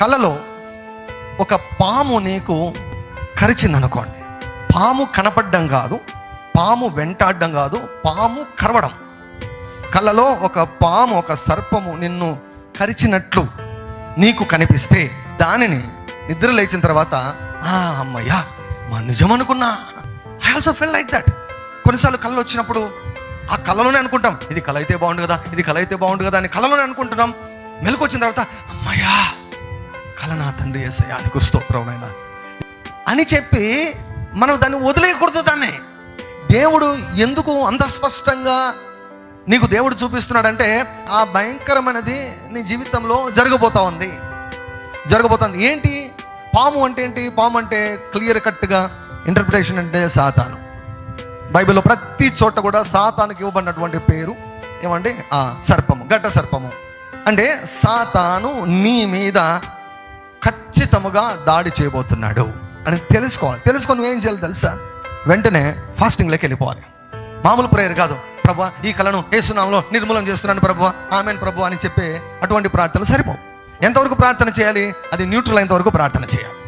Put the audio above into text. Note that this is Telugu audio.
కళ్ళలో ఒక పాము నీకు కరిచిందనుకోండి. పాము కనపడడం కాదు పాము వెంటాడడం కాదు పాము కరవడం. కళ్ళలో ఒక పాము ఒక సర్పము నిన్ను కరిచినట్లు నీకు కనిపిస్తే దానిని నిద్ర లేచిన తర్వాత ఆ అమ్మయ్యా మా నిజం అనుకున్నా I also feel like that కొన్నిసార్లు కళ్ళు వచ్చినప్పుడు ఆ కళలోనే అనుకుంటాం ఇది కళ అయితే బాగుండు కదా ఇది కళ అయితే బాగుండు కదా అని కళలోనే అనుకుంటున్నాం. మెలకు వచ్చిన తర్వాత అమ్మయ్యా కల నా తండ్రి ఏసయానికి స్తోత్రం నాయన. అని చెప్పి మనం దాన్ని వదిలేయకూడదు దాన్ని. దేవుడు ఎందుకు అంత స్పష్టంగా నీకు దేవుడు చూపిస్తున్నాడంటే ఆ భయంకరమైనది నీ జీవితంలో జరగబోతా ఉంది. జరగబోతుంది ఏంటి? పాము అంటే ఏంటి? పాము అంటే క్లియర్ కట్గా ఇంటర్ప్రిటేషన్ అంటే సాతాను. బైబిల్లో ప్రతి చోట కూడా సాతానికి ఇవ్వబడినటువంటి పేరు ఏమండి? ఆ సర్పము గడ్డ సర్పము. అంటే సాతాను నీ మీద ఖచ్చితముగా దాడి చేయబోతున్నాడు అని తెలుసుకోవాలి. తెలుసుకొని నువ్వేం చేయాలి తెలుసా? వెంటనే ఫాస్టింగ్లోకి వెళ్ళిపోవాలి. మామూలు ప్రేయర్ కాదు. ప్రభు ఈ కళను ఏసునాంలో నిర్మూలన చేస్తున్నాను ప్రభు. ఆమెన్ ప్రభు అని చెప్పే అటువంటి ప్రార్థనలు సరిపోవు. ఎంతవరకు ప్రార్థన చేయాలి? అది న్యూట్రల్ అయినంత వరకు ప్రార్థన చేయాలి.